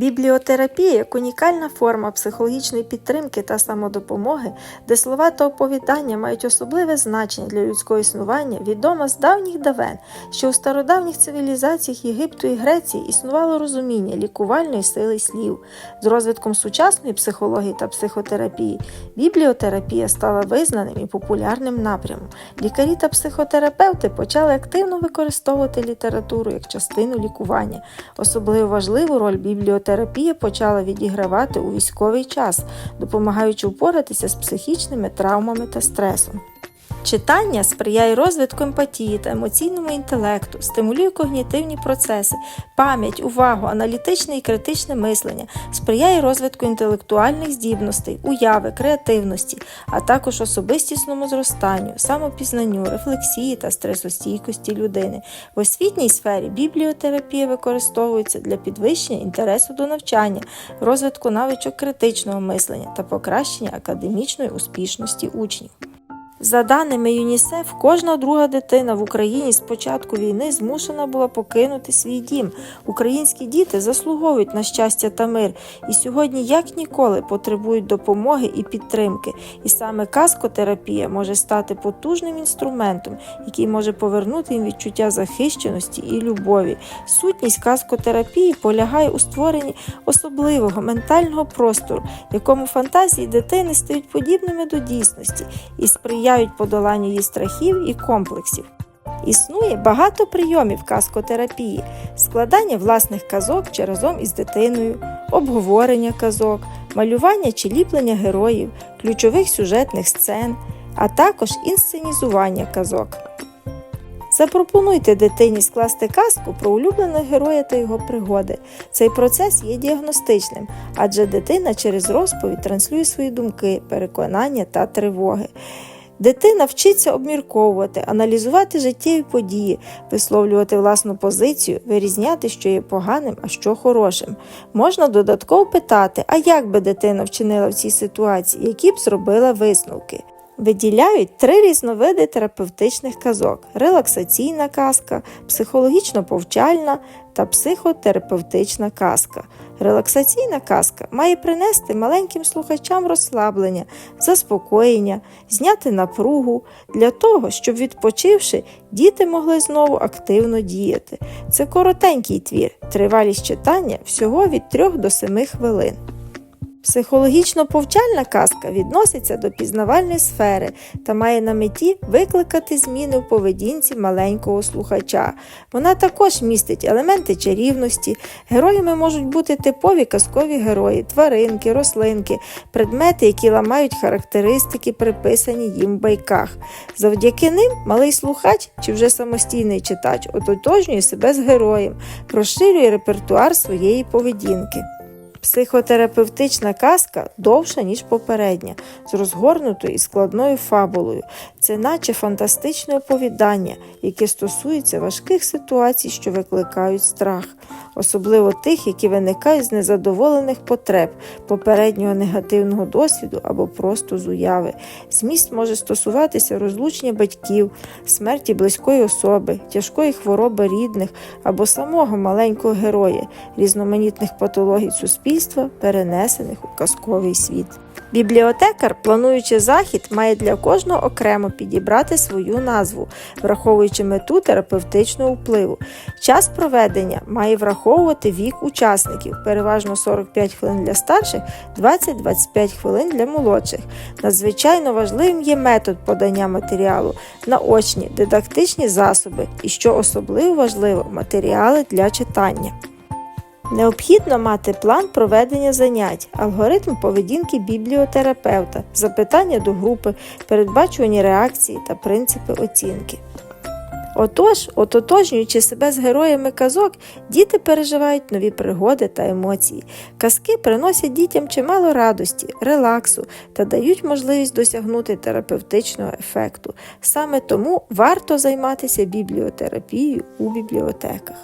Бібліотерапія як унікальна форма психологічної підтримки та самодопомоги, де слова та оповідання мають особливе значення для людського існування, відома з давніх давен, що у стародавніх цивілізаціях Єгипту і Греції існувало розуміння лікувальної сили слів. З розвитком сучасної психології та психотерапії бібліотерапія стала визнаним і популярним напрямом. Лікарі та психотерапевти почали активно використовувати літературу як частину лікування. Особливо важливу роль бібліотерапія почала відігравати у військовий час, допомагаючи впоратися з психічними травмами та стресом. Читання сприяє розвитку емпатії та емоційному інтелекту, стимулює когнітивні процеси, пам'ять, увагу, аналітичне і критичне мислення, сприяє розвитку інтелектуальних здібностей, уяви, креативності, а також особистісному зростанню, самопізнанню, рефлексії та стресостійкості людини. В освітній сфері бібліотерапія використовується для підвищення інтересу до навчання, розвитку навичок критичного мислення та покращення академічної успішності учнів. За даними ЮНІСЕФ, кожна друга дитина в Україні з початку війни змушена була покинути свій дім. Українські діти заслуговують на щастя та мир і сьогодні, як ніколи, потребують допомоги і підтримки. І саме каскотерапія може стати потужним інструментом, який може повернути їм відчуття захищеності і любові. Сутність каскотерапії полягає у створенні особливого ментального простору, якому фантазії дитини стають подібними до дійсності і сприяють подоланню її страхів і комплексів. Існує багато прийомів каскотерапії, складання власних казок чи разом із дитиною, обговорення казок, малювання чи ліплення героїв, ключових сюжетних сцен, а також інсценізування казок. Запропонуйте дитині скласти казку про улюбленого героя та його пригоди. Цей процес є діагностичним, адже дитина через розповідь транслює свої думки, переконання та тривоги. Дитина вчиться обмірковувати, аналізувати життєві події, висловлювати власну позицію, вирізняти, що є поганим, а що хорошим. Можна додатково питати, а як би дитина вчинила в цій ситуації, які б зробила висновки. Виділяють три різновиди терапевтичних казок: релаксаційна казка, психологічно-повчальна та психотерапевтична казка. Релаксаційна казка має принести маленьким слухачам розслаблення, заспокоєння, зняти напругу для того, щоб, відпочивши, діти могли знову активно діяти. Це коротенький твір, тривалість читання всього від 3 до 7 хвилин. Психологічно-повчальна казка відноситься до пізнавальної сфери та має на меті викликати зміни в поведінці маленького слухача. Вона також містить елементи чарівності. Героями можуть бути типові казкові герої, тваринки, рослинки, предмети, які ламають характеристики, приписані їм в байках. Завдяки ним малий слухач чи вже самостійний читач ототожнює себе з героєм, розширює репертуар своєї поведінки. Психотерапевтична казка довша, ніж попередня, з розгорнутою і складною фабулою. Це наче фантастичне оповідання, яке стосується важких ситуацій, що викликають страх, особливо тих, які виникають з незадоволених потреб, попереднього негативного досвіду або просто з уяви. Зміст може стосуватися розлучення батьків, смерті близької особи, тяжкої хвороби рідних або самого маленького героя, різноманітних патологій суспільства, перенесених у казковий світ. Бібліотекар, плануючи захід, має для кожного окремо підібрати свою назву, враховуючи мету терапевтичного впливу. Час проведення має враховувати вік учасників, переважно 45 хвилин для старших, 20-25 хвилин для молодших. Надзвичайно важливим є метод подання матеріалу, наочні, дидактичні засоби і, що особливо важливо, матеріали для читання. Необхідно мати план проведення занять, алгоритм поведінки бібліотерапевта, запитання до групи, передбачувані реакції та принципи оцінки. Отож, ототожнюючи себе з героями казок, діти переживають нові пригоди та емоції. Казки приносять дітям чимало радості, релаксу та дають можливість досягнути терапевтичного ефекту. Саме тому варто займатися бібліотерапією у бібліотеках.